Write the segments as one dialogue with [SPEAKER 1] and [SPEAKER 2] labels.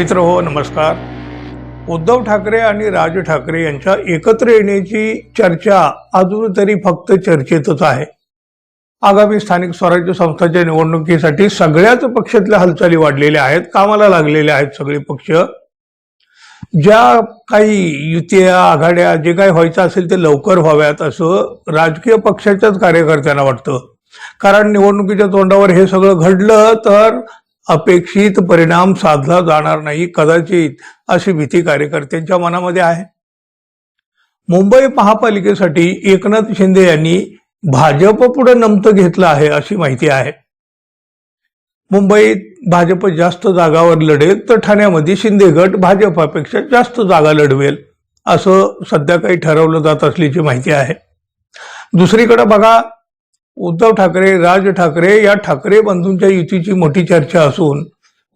[SPEAKER 1] मित्र हो नमस्कार. उद्धव ठाकरे आणि राज ठाकरे यांच्या एकत्र येण्याची चर्चा अजून तरी फक्त चर्चेतच आहे. आगामी स्थानिक स्वराज्य संस्थांच्या निवडणुकीसाठी सगळ्याच पक्षातल्या हालचाली वाढलेल्या आहेत कामाला लागलेले आहेत सगळे पक्ष. ज्या काही युत्या आघाड्या जे काही व्हायचं असेल ते लवकर व्हाव्यात असं राजकीय पक्षाच्याच कार्यकर्त्यांना वाटतं. कारण निवडणुकीच्या तोंडावर हे सगळं घडलं तर अपेक्षित परिणाम साधला जाणार नाही कदाचित अशी भीती कार्यकर्त्यांच्या मनामध्ये आहे. मुंबई महापालिकेसाठी एकनाथ शिंदे यांनी भाजप पुढे नमतं घेतलं आहे अशी माहिती आहे. मुंबईत भाजप जास्त जागावर लढेल तर ठाण्यामध्ये शिंदे गट भाजपापेक्षा जास्त जागा लढवेल असं सध्या काही ठरवलं जात असल्याची माहिती आहे. दुसरीकडे बघा उद्धव ठाकरे राज ठाकरे या ठाकरे बंधूंच्या युतीची मोठी चर्चा असून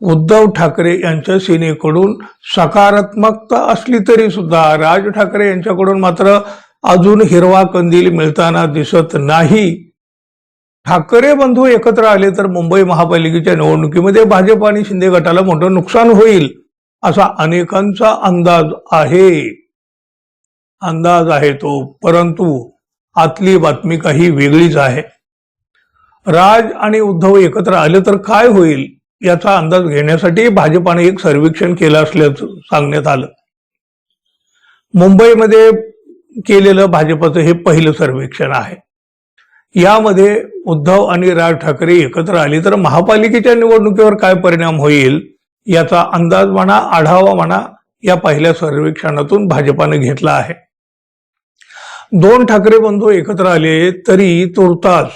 [SPEAKER 1] उद्धव ठाकरे यांच्या सेनेकडून सकारात्मकता असली तरी सुद्धा राज ठाकरे यांच्याकडून मात्र अजून हिरवा कंदील मिळताना दिसत नाही. ठाकरे बंधू एकत्र आले तर मुंबई महापालिकेच्या निवडणुकीमध्ये भाजप आणि शिंदे गटाला मोठं नुकसान होईल असा अनेकांचा अंदाज आहे. अंदाज आहे तो परंतु आतली बातमी काही वेगळीच आहे. राज आणि उद्धव एकत्र आले तर काय होईल याचा अंदाज घेण्यासाठी भाजपाने एक सर्वेक्षण केलं असल्याचं सांगण्यात आलं. मुंबईमध्ये केलेलं भाजपाचं हे पहिलं सर्वेक्षण आहे. यामध्ये उद्धव आणि राज ठाकरे एकत्र आले तर महापालिकेच्या निवडणुकीवर काय परिणाम होईल याचा अंदाज म्हणा आढावा म्हणा या पहिल्या सर्वेक्षणातून भाजपाने घेतला आहे. दोन ठाकरे बंधू एकत्र आले तरी तुर्तास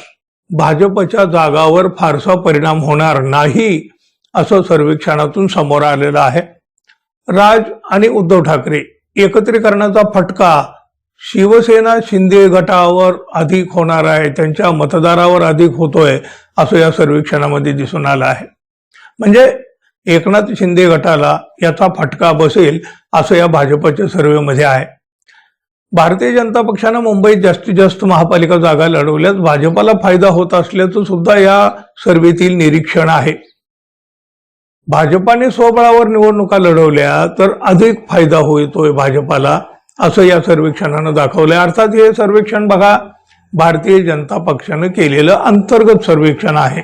[SPEAKER 1] भाजपच्या जागावर फारसा परिणाम होणार नाही असं सर्वेक्षणातून समोर आलेलं आहे. राज आणि उद्धव ठाकरे एकत्रीकरणाचा फटका शिवसेना शिंदे गटावर अधिक होणार आहे त्यांच्या मतदारावर अधिक होतोय असं या सर्वेक्षणामध्ये दिसून आलं आहे. म्हणजे एकनाथ शिंदे गटाला याचा फटका बसेल असं या भाजपच्या सर्वेमध्ये आहे. भारतीय जनता पक्षानं मुंबईत जास्तीत जास्त महापालिका जागा लढवल्यास भाजपाला फायदा होत असल्याचं सुद्धा या सर्वेतील निरीक्षण आहे. भाजपाने स्वबळावर निवडणुका लढवल्या तर अधिक फायदा होतोय भाजपाला असं या सर्वेक्षणानं दाखवलंय. अर्थात हे सर्वेक्षण बघा भारतीय जनता पक्षानं केलेलं अंतर्गत सर्वेक्षण आहे.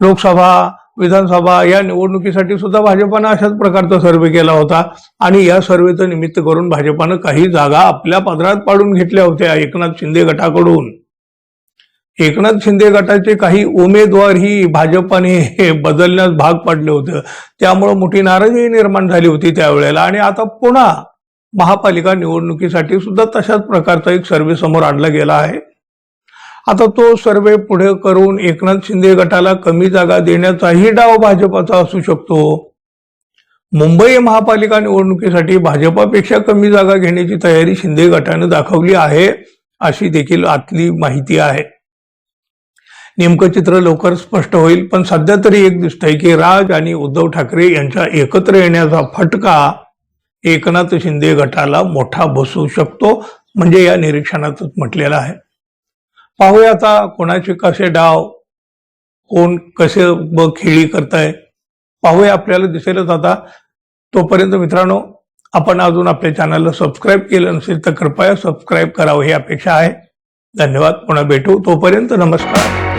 [SPEAKER 1] लोकसभा विधानसभा या निवडणुकीसाठी सुद्धा भाजपानं अशाच प्रकारचा सर्वे केला होता. आणि या सर्वेचं निमित्त करून भाजपानं काही जागा आपल्या पदरात पाडून घेतल्या होत्या एकनाथ शिंदे गटाकडून. एकनाथ शिंदे गटाचे काही उमेदवारही भाजपाने हे बदलण्यास भाग पाडले होते. त्यामुळे मोठी नाराजी निर्माण झाली होती त्यावेळेला. आणि आता पुन्हा महापालिका निवडणुकीसाठी सुद्धा तशाच प्रकारचा एक सर्वे समोर आणला गेला आहे. आता तो सर्वे पुढे करून एकनाथ शिंदे गटाला कमी जागा देण्याचाही डाव भाजपाचा असू शकतो. मुंबई महापालिका निवडणुकीसाठी भाजपापेक्षा कमी जागा घेण्याची तयारी शिंदे गटाने दाखवली आहे अशी देखील आतली माहिती आहे. नेमकं चित्र लवकर स्पष्ट होईल पण सध्या तरी एक दिसतंय की राज आणि उद्धव ठाकरे यांच्या एकत्र येण्याचा फटका एकनाथ शिंदे गटाला मोठा बसू शकतो म्हणजे या निरीक्षणातच म्हटलेला आहे. पाहूया आता कोणाचे कसे डाव कोण कसे ब खेळी करताय. पाहूया आपल्याला दिसेलच आता. तोपर्यंत मित्रांनो आपण अजून आपल्या चॅनलला सबस्क्राईब केलं नसेल तर कृपया सबस्क्राईब करावं ही अपेक्षा आहे. धन्यवाद पुन्हा भेटू. तोपर्यंत नमस्कार.